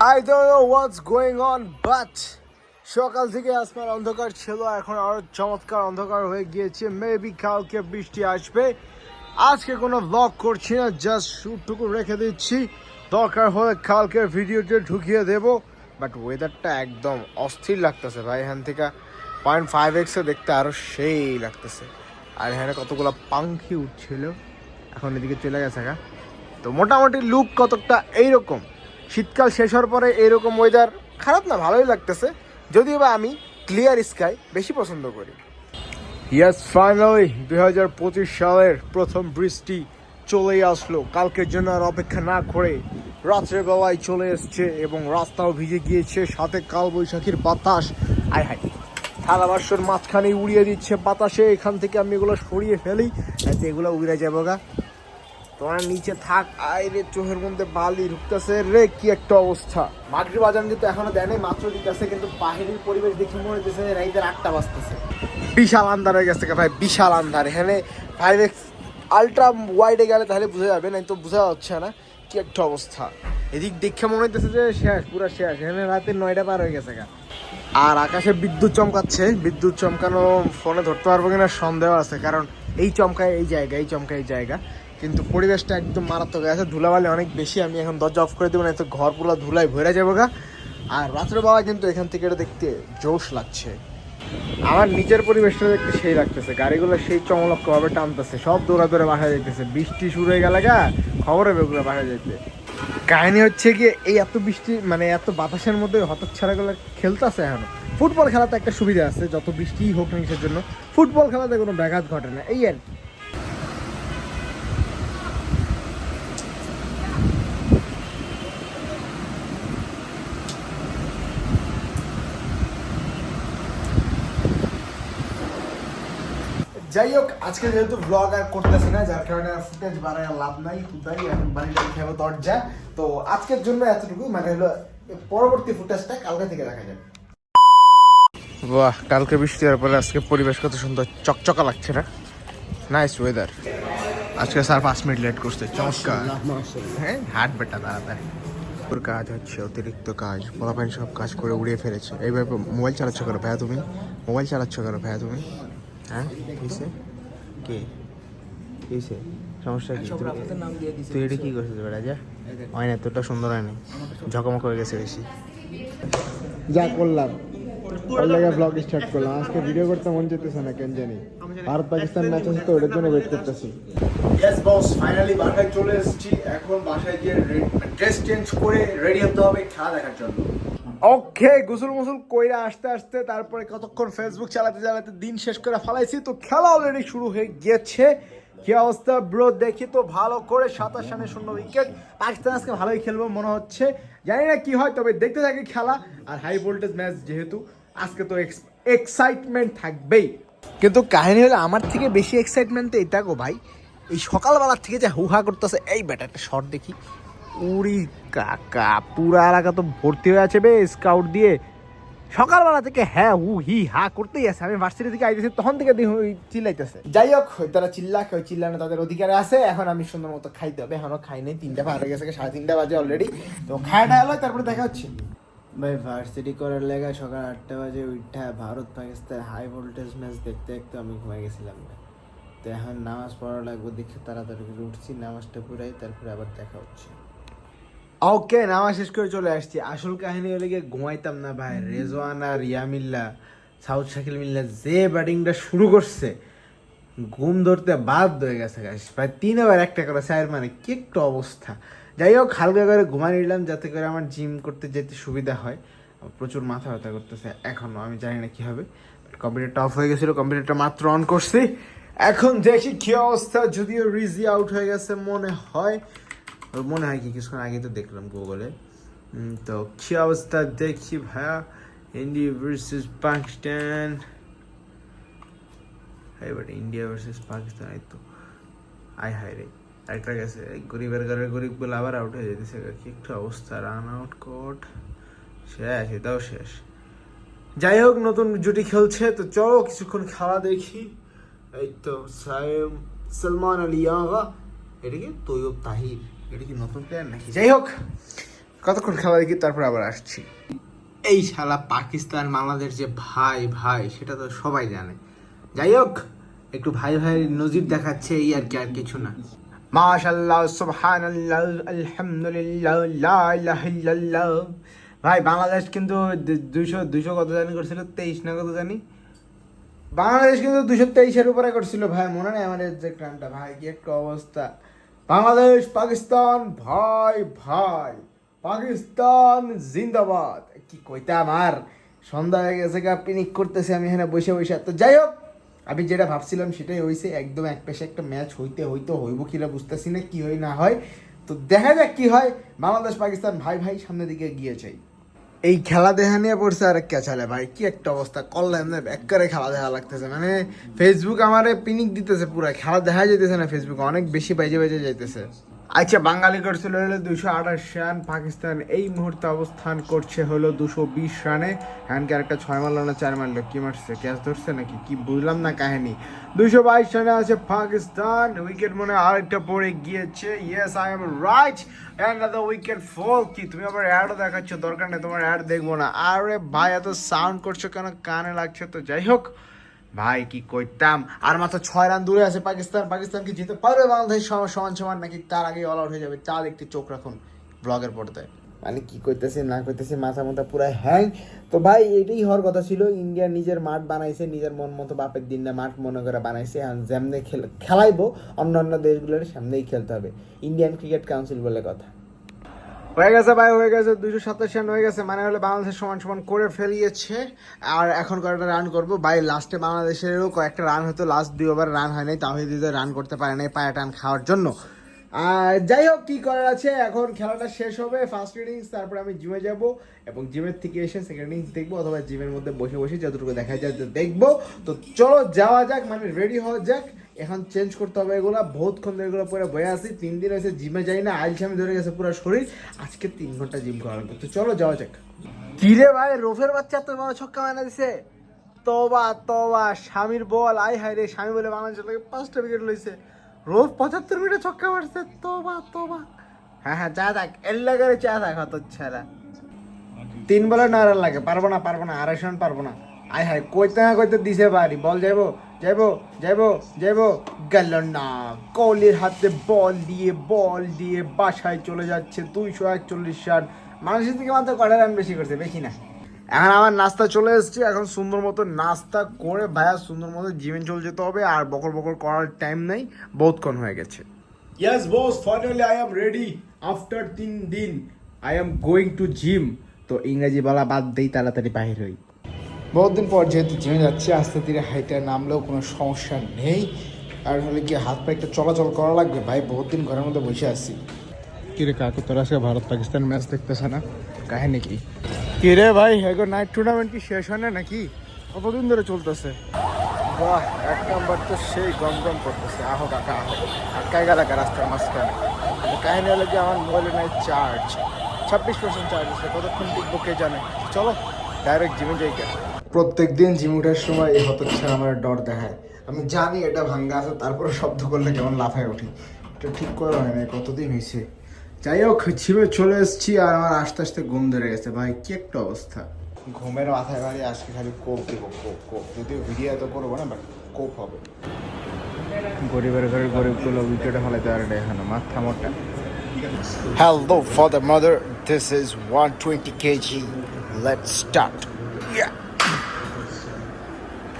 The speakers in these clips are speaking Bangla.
I don't know what's going on, but সকাল থেকে আসমান অন্ধকার ছিল এখন আরও চমৎকার অন্ধকার হয়ে গিয়েছে। মেবি কালকে বৃষ্টি আসবে। আজকে কোনো ব্লগ করছি না জাস্ট শুটটুকু রেখে দিচ্ছি। দরকার হলে কালকের ভিডিওতে ঢুকিয়ে দেবো বাট ওয়েদারটা একদম অস্থির লাগতেছে ভাই। এখান থেকে পয়েন্ট ফাইভ এক্সে দেখতে আরও সেই লাগতেছে। আর এখানে কতগুলো পাখি উঠছিল এখন এদিকে চলে গেছে গা। তো মোটামুটি লুক কতটা এইরকম। শীতকাল শেষ হওয়ার পরে এইরকম ওয়েদার খারাপ না, ভালোই লাগতেছে। যদিও বা আমি ক্লিয়ার স্কাই বেশি পছন্দ করি। ইয়াস ফাইনালি দুই হাজার পঁচিশ সালের প্রথম বৃষ্টি চলেই আসলো। কালকের জন্য আর অপেক্ষা না করে রাত্রে বেলায় চলে এসছে এবং রাস্তাও ভিজে গিয়েছে, সাথে কাল বৈশাখীর বাতাস। আয় হায়, থালা বাসর মাঝখানে উড়িয়ে দিচ্ছে বাতাসে। এখান থেকে আমি এগুলো সরিয়ে ফেলি। এগুলো উড়ে যাব গা। তোমার নিচে থাক। আয় রে চোখের মধ্যে বালি ঢুকতেছে রে কি একটা অবস্থা। মাগরি বাজান কিন্তু এখনও দেয় নাই, মাত্র দিতেছে কিন্তু বাহিরের পরিবেশ দেখে মনে হচ্ছে রাইতের আটটা বাজতেছে। বিশাল আন্ধার হয়ে গেছে ভাই বিশাল আন্ধার। এখানে এক্স আলট্রা ওয়াইডে গেলে তাহলে বোঝা যাবে না তো বোঝা যাচ্ছে না কি একটা অবস্থা। এদিক দেখে মনে হইতেছে যে শেষ পুরো শেষ। এখানে রাতে নয়টা পার হয়ে গেছে গা আর আকাশে বিদ্যুৎ চমকাচ্ছে বিদ্যুৎ চমকানো ফোনে ধরতে পারব কিনা সন্দেহ আছে কারণ এই চমকায় এই জায়গা, এই চমকায় এই জায়গা। কিন্তু পরিবেশটা একদম মারাত্মক আছে ধুলাবালি অনেক বেশি, আমি এখন দরজা অফ করে দেবো না তো ঘর পুরো ধুলায় ভরে যাব গা। আর রাত্রে বেলা কিন্তু এখান থেকে এটা দেখতে জোশ লাগছে। আমার নিজের পরিবেশটা দেখতে সেই লাগতেছে। গাড়িগুলো সেই চমলক্কভাবে টানতেছে। সব দৌড়া দৌড়ে বাসা যাইতেছে। বৃষ্টি শুরু হয়ে গেলে গা, খবরে বেগুলো বাসা যাইতে। কাহিনী হচ্ছে কি, এই এত বৃষ্টি মানে এত বাতাসের মধ্যে হতচ্ছাড়াগুলো খেলতেছে এখনও। ফুটবল খেলাতে একটা সুবিধা আছে, যত বৃষ্টিই হোক না জন্য ফুটবল খেলাতে কোনো ব্যাঘাত ঘটে না, এই আর। যাই হোক, আজকে যেহেতু ব্লগ আর করতেছি না, যার কারণে ফুটেজ বাড়ায় লাভ নাই হুদাই এখন বাড়িটা খেয়ে দরজা। তো আজকের জন্য এতটুকু মানে হলো, পরবর্তী ফুটেজটা কালকে থেকে দেখা যাবে। বাহ কালকে বৃষ্টি হওয়ার পরে আজকে পরিবেশ কত সুন্দর চকচকা লাগছে না? নাইস ওয়েদার আজকে স্যার পাঁচ মিনিট লেট করছে চমৎকার। হ্যাঁ হাট বেটা তাড়াতাড়ি। ওর কাজ হচ্ছে অতিরিক্ত কাজ পোলাপাইন সব কাজ করে উড়িয়ে ফেলেছে। এইভাবে মোবাইল চালাচ্ছ করো ভাইয়া তুমি? মোবাইল চালাচ্ছ করো ভাইয়া তুমি? হ্যাঁ কিসে? কে? কিসে? সমস্যা কি? তুই- তুই এটা কি করছিস বেড়া যা। হয় না তোরটা সুন্দর হয় না ঝকমক হয়ে গেছে বেশি। যা করলাম। লাগে ব্লগ স্টার্ট করলাম। আজকে ভিডিও করতে মন যেতেছে না কেন জানি। ভারত পাকিস্তান ম্যাচ আছে তো ওটার জন্য ওয়েট করতেছি। ইয়েস বস ফাইনালি বাসায় চলে এসেছি। এখন বাসায় গিয়ে ড্রেস চেঞ্জ করে রেডি হতে হবে খেলা দেখার জন্য। ওকে গোসল মোসল কইরা আসতে আসতে তারপরে কতক্ষণ ফেসবুক চালাতে চালাতে দিন শেষ করে ফেলাইছি তো খেলা অলরেডি শুরু হয়ে গেছে। কি অবস্থা ব্রো দেখি তো ভালো করে সাতাশ রানে শূন্য উইকেট পাকিস্তান আজকে ভালোই খেলব মনে হচ্ছে। জানি না কি হয় তবে দেখতে থাকি খেলা। আর হাই ভোল্টেজ ম্যাচ যেহেতু আজকে তো এক্সাইটমেন্ট থাকবেই। কিন্তু কাহিনী হলো, আমার থেকে বেশি এক্সাইটমেন্ট তো এটা গো ভাই। এই সকালবেলার থেকে যে হুহা করতেছে, এই ব্যাটা একটা শট দেখি। উড়ি কাকা, পুরা এলাকা তো ভর্তি হয়ে আছে বে স্কাউট দিয়ে। সকালবেলা থেকে হ্যাঁ হু, হি, হা করতেই আছে। আমি ভার্সিটি থেকে আইতেছি, তখন থেকে চিল্লাইতেছে। যাই হোক তারা চিল্লাক ওই চিল্লানো তাদের অধিকারে আছে। এখন আমি সুন্দর মতো খাইতে হবে। এখনও খাই নাই, তিনটা পার গেছে, সাড়ে তিনটা বাজে অলরেডি তো খাওয়াটা হলো, তারপরে দেখা হচ্ছে। ভাই ভার্সিটি করার লেগে সকাল আটটা বাজে উঠা Bharat Pakistan high voltage match দেখতে দেখতে আমি ঘুমাই গেছিলাম। না তো এখন নামাজ পড়া লাগবে দেখে তাড়াতাড়ি করে উঠছি, নামাজটা পুরাই তারপরে আবার দেখা হচ্ছে। ওকে নামা শেষ করে চলে আসছি। আসল কাহিনী হলে গিয়ে ঘুমাইতাম না ভাই, রেজওয়ান আর ইয়ামিল্লা, সাউথ শাকিল মিল্লা যে ব্যাটিংটা শুরু করছে, ঘুম ধরতে বাধ্য হয়ে গেছে প্রায় তিন ওভার একটা করে স্যার মানে কি একটু অবস্থা। যাই হোক হালকা করে ঘুমাই নিলাম যাতে করে আমার জিম করতে যেতে সুবিধা হয়। প্রচুর মাথা ব্যথা করতেছে এখনও আমি জানি না কি হবে। কম্পিউটারটা অফ হয়ে গেছিল কম্পিউটারটা মাত্র অন করছি। এখন দেখি কি অবস্থা, যদিও রিজি আউট হয়ে গেছে মনে হয়। মনে হয় কি, কিছুক্ষণ আগে তো দেখলাম গুগলে তো কি অবস্থা দেখি ভাইয়া। ইন্ডিয়া ভার্সেস পাকিস্তান এবার ইন্ডিয়া ভার্সেস পাকিস্তান এই তো। আয় হায় রে। একটা গেছে গরিবের ঘরের গরিব বলে আবার আউট হয়ে যেতেছে। কি একটা অবস্থা রান আউট কোট শেষ, এটাও শেষ। যাই হোক, নতুন জুটি খেলছে, তো চলো কিছুক্ষণ খেলা দেখি। এই তো সাইম সালমান আলী আগা এটা কি তৈয়ব তাহির? এটা কি নতুন প্লেয়ার নাকি? যাই হোক, কতক্ষণ খেলা দেখি, তারপর আবার আসছি। এই শালা পাকিস্তান, বাংলাদেশ যে ভাই ভাই, সেটা তো সবাই জানে। যাই হোক, একটু ভাই ভাই নজির দেখাচ্ছে, এই আর কি, আর কিছু না। মাশাল্লাহ সুবহানাল্লাহ, আলহামদুলিল্লাহ ভাই, বাংলাদেশ কিন্তু দুইশো দুইশো কত জানি করছিল? তেইশ না কত জানি? বাংলাদেশ কিন্তু দুশো তেইশের উপরে করছিল, ভাই। মনে নেই আমাদের যে ক্রানটা ভাই, কি একটা অবস্থা। বাংলাদেশ, পাকিস্তান, ভাই ভাই, পাকিস্তান, জিন্দাবাদ। কি কইতাম আর? সন্ধ্যা হয়ে গেছে গা, পিনিক করতেছে আমি এখানে বসে বসে। তো যাই হোক আমি যেটা ভাবছিলাম সেটাই হয়েছে একদম এক পেশে একটা ম্যাচ হইতে হইতে হইব কিনা বুঝতেছি না, কি হয় না হয়। তো দেখা যাক কী হয়, বাংলাদেশ পাকিস্তান ভাই ভাই সামনের দিকে গিয়ে চাই এই খেলা দেখা নিয়ে পড়ছে আর কে চালে ভাই, কি একটা অবস্থা করলে না একবারে খেলা দেখা লাগতেছে। মানে ফেসবুক আমারে পিনিক দিতেছে পুরো, খেলা দেখা যাইতেছে না ফেসবুকে অনেক বেশি বাইজে বাইজে যাইতেছে। আচ্ছা বাঙালি করছিল হলো দুশো আঠাশ রান। পাকিস্তান এই মুহূর্তে অবস্থান করছে হলো দুশো বিশ রানে। এখানকার একটা ছয় মারলো না চার মারলো। কি মারছে? ক্যাচ ধরছে নাকি? কি বুঝলাম না কাহিনী। দুশো বাইশ রানে আছে পাকিস্তান। উইকেট মনে হয় আরেকটা পড়ে গিয়েছে। Yes I am right and wicket fall কি, তুমি আবার অ্যাডও দেখাচ্ছ? দরকার নেই তোমার অ্যাড দেখব না। আরে ভাই, এত সাউন্ড করছ কেন? কানে লাগছে তো। যাই হোক ভাই, কি করতাম? আর মাত্র ছয় রান দূরে আছে পাকিস্তান। পাকিস্তান কি জিতে পারবে বাংলাদেশ? সমান সমান নাকি তার আগে অল আউট হয়ে যাবে? তা দেখতে চোখ রাখুন ব্লগের পর্দায়। মানে কি করতেছে, না করতেছে, মাথা মাথা পুরো হ্যাং তো ভাই, এটাই হওয়ার কথা ছিল। ইন্ডিয়া নিজের মাঠ বানাইছে, নিজের মন মতো বাপের দিন না মাঠ মনে করে বানাইছে। আর যেমনে খেল- খেলাইবো অন্য অন্য দেশগুলোর সামনেই খেলতে হবে। ইন্ডিয়ান ক্রিকেট কাউন্সিল বলে কথা। হয়ে গেছে ভাই, হয়ে গেছে, দুইশো সাতাশ রান হয়ে গেছে। মানে হলে বাংলাদেশের সমান সমান করে ফেলিয়েছে। আর এখন কয়েকটা রান করব? ভাই লাস্টে বাংলাদেশেরও কয়েকটা রান হতো লাস্ট দুই ওভার রান হয় নাই তাও দিতে রান করতে পারে নাই পায়ে টান খাওয়ার জন্য। আর যাই হোক কি করার আছে? এখন খেলাটা শেষ হবে ফার্স্ট ইনিংস তারপরে আমি জিমে যাব এবং জিমের থেকে এসে সেকেন্ড ইনিংস দেখব অথবা জিমের মধ্যে বসে বসে যতটুকু দেখা যায় দেখব। তো চলো, যাওয়া যাক মানে রেডি হওয়া যাক। এখন চেঞ্জ করতে হবে এগুলো। বহুতক্ষণ ধরে এগুলো পরে বয়ে আসি তিন দিন হয়েছে জিমে যাই না আইলসামি ধরে গেছে পুরো শরীর। আজকে তিন ঘণ্টা জিম করা লাগবে। তো চলো, যাওয়া যাক। কিরে ভাই, রোফের বাচ্চা তো বাবা ছক্কা মানা দিছে। তবা তবা স্বামীর বল। আই হাই রে, স্বামী বলে বাংলাদেশের লাগে পাঁচটা উইকেট লইছে। রোফ পঁচাত্তর মিনিটে ছক্কা মারছে, তোবা তোবা। হ্যাঁ হ্যাঁ যা থাক এর লাগে চা থাক হত ছেড়া তিন বলে নয় রান লাগে, পারব না পারব না, আড়াইশো রান পারব না। আয় হায়, কইতে না কইতে দিছে পারি বল যাইবো যাইবো যাইবো যাইবো। গেল না কোহলির হাতে বল দিয়ে বল দিয়ে বাসায় চলে যাচ্ছে দুইশো একচল্লিশ রান। মানুষের থেকে মাত্র কটা রান বেশি করছে, বেশি না। এখন আমার নাস্তা চলে এসেছে। এখন সুন্দর মতো নাস্তা করে ভাইয়া সুন্দর মতো জিমে চলে যেতে হবে আর বকর বকর করার টাইম নেই বহুতক্ষণ হয়ে গেছে। Yes boss finally I am ready after তিন দিন I am going to gym তো ইংরেজি বলা বাদ দেই তাড়াতাড়ি বাহির হই। বহুত দিন পর যেহেতু জিমে যাচ্ছি আস্তে ধীরে হাইটে নামলেও কোনো সমস্যা নেই। আর হলে কি হাত পা একটু চলাচল করা লাগবে। ভাই বহুত দিন ঘরের মধ্যে বসে আছি। কিরে কাকু তোরা আজকে ভারত পাকিস্তান ম্যাচ দেখতেছে না? কাহিনী কি? কিরে ভাই? এগো নাইট টুর্নামেন্ট কি শেষ হয় না নাকি? কতদিন ধরে চলতেছে? বাহ এক নাম্বার তো সেই গম গম করতেছে। আহো কাকা আহো। আটকায় গেল রাস্তার মাঝখানে। কাহিনী হলো যে আমার মোবাইলে নাই চার্জ ছাব্বিশ পার্সেন্ট চার্জ আছে। কতক্ষণ টিকবো কে জানে? চলো ডাইরেক্ট জিমে যাই কেন প্রত্যেক দিন জিম ওঠার সময় এই হতচ্ছা আমার ডর দেখায়। আমি জানি এটা ভাঙ্গা আছে তারপরে শব্দ করলে কেমন লাফায় উঠি। এটা ঠিক করা হয় না কতদিন হয়েছে যাই হোক জিমে চলে এসেছি আর আমার আস্তে আস্তে ঘুম ধরে গেছে ভাই কি একটা অবস্থা ঘুমের মাথায় বাড়ি আজকে খালি কোপ দেবো কোপ কোপ যদিও ভিডিও তো করব না বাট কোপ হবে গরিবের ঘরে গরিবগুলো উইকেটে ফেলাইতে পারে না এখানে মাথা মোটা Hello for the mother. This is 120 kg. Let's start. Yeah.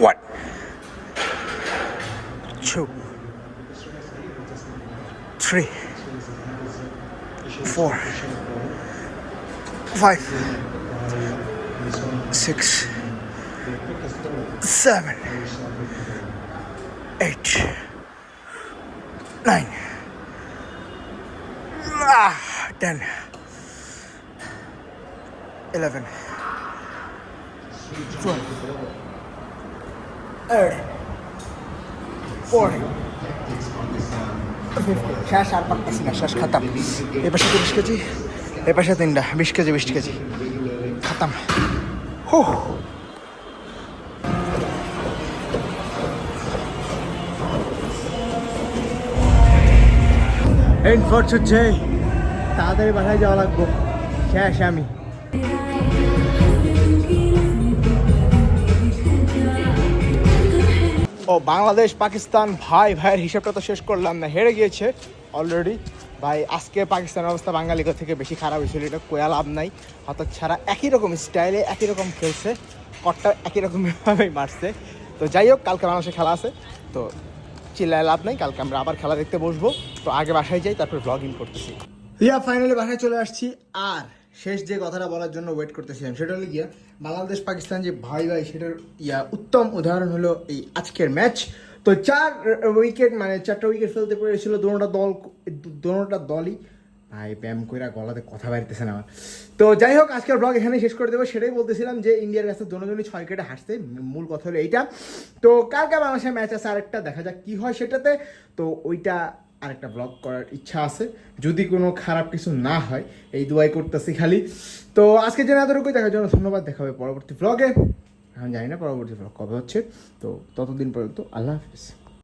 One. Two. Three. four, five, six, seven, eight, nine, ah, ten, eleven, twelve, thirty, forty. শেষ আর পারতেছি না শেষ খাতাম। এ পাশে তিরিশ কেজি, এ পাশে তিনটা, বিশ কেজি বিশ কেজি। খাতাম। হো। এন্ড ফর টুডে তাড়াতাড়ি বাসায় যাওয়া লাগবো। শেষ আমি। ও বাংলাদেশ পাকিস্তান ভাই ভাইয়ের হিসাবটা তো শেষ করলাম না, হেরে গিয়েছে অলরেডি ভাই, আজকে পাকিস্তানের অবস্থা বাঙালিকে থেকে বেশি খারাপ হয়েছিল, এটা কোয়া লাভ নাই। হঠাৎ ছাড়া একই রকম স্টাইলে একই রকম খেলছে, কটটা একই রকমভাবেই মারছে। তো যাই হোক, কালকে বাংলাদেশে খেলা আছে, তো চিল্লায় লাভ নাই, কালকে আমরা আবার খেলা দেখতে বসবো। তো আগে বাসায় যাই, তারপর ব্লগিং করতেছি। ইয়া ফাইনালি বাসায় চলে আসছি। আর শেষ যে কথাটা বলার জন্য ওয়েট করতেছিলাম, সেটা হলো গিয়া বাংলাদেশ পাকিস্তান যে ভাই ভাই, সেটার ইয়া উত্তম উদাহরণ হলো এই আজকের ম্যাচ তো চার উইকেট মানে চারটা উইকেট ফেলতে পেরেছিল দোনোটা দল দোনোটা দলই। ভাই ব্যায়াম কইরা গলাতে কথা বাড়িতেছে না আমার। তো যাই হোক, আজকের ব্লগ এখানে শেষ করে দেবো। সেটাই বলতেছিলাম যে ইন্ডিয়ার কাছে দোনোজনই ছয় উইকেটে হাসতে মূল কথা হলো এইটা। তো কালকে বাংলাদেশের ম্যাচ আছে আরেকটা দেখা যাক কি হয় সেটাতে। তো ওইটা আরেকটা ব্লগ করার ইচ্ছা আছে। যদি কোনো খারাপ কিছু না হয়, এই দুয়াই করতেছি খালি। তো আজকে যেন এতটুকুই, দেখার জন্য ধন্যবাদ, দেখা হবে পরবর্তী ব্লগে এখন জানি না পরবর্তী ব্লগ কবে হচ্ছে। তো ততদিন পর্যন্ত আল্লাহ হাফিজ।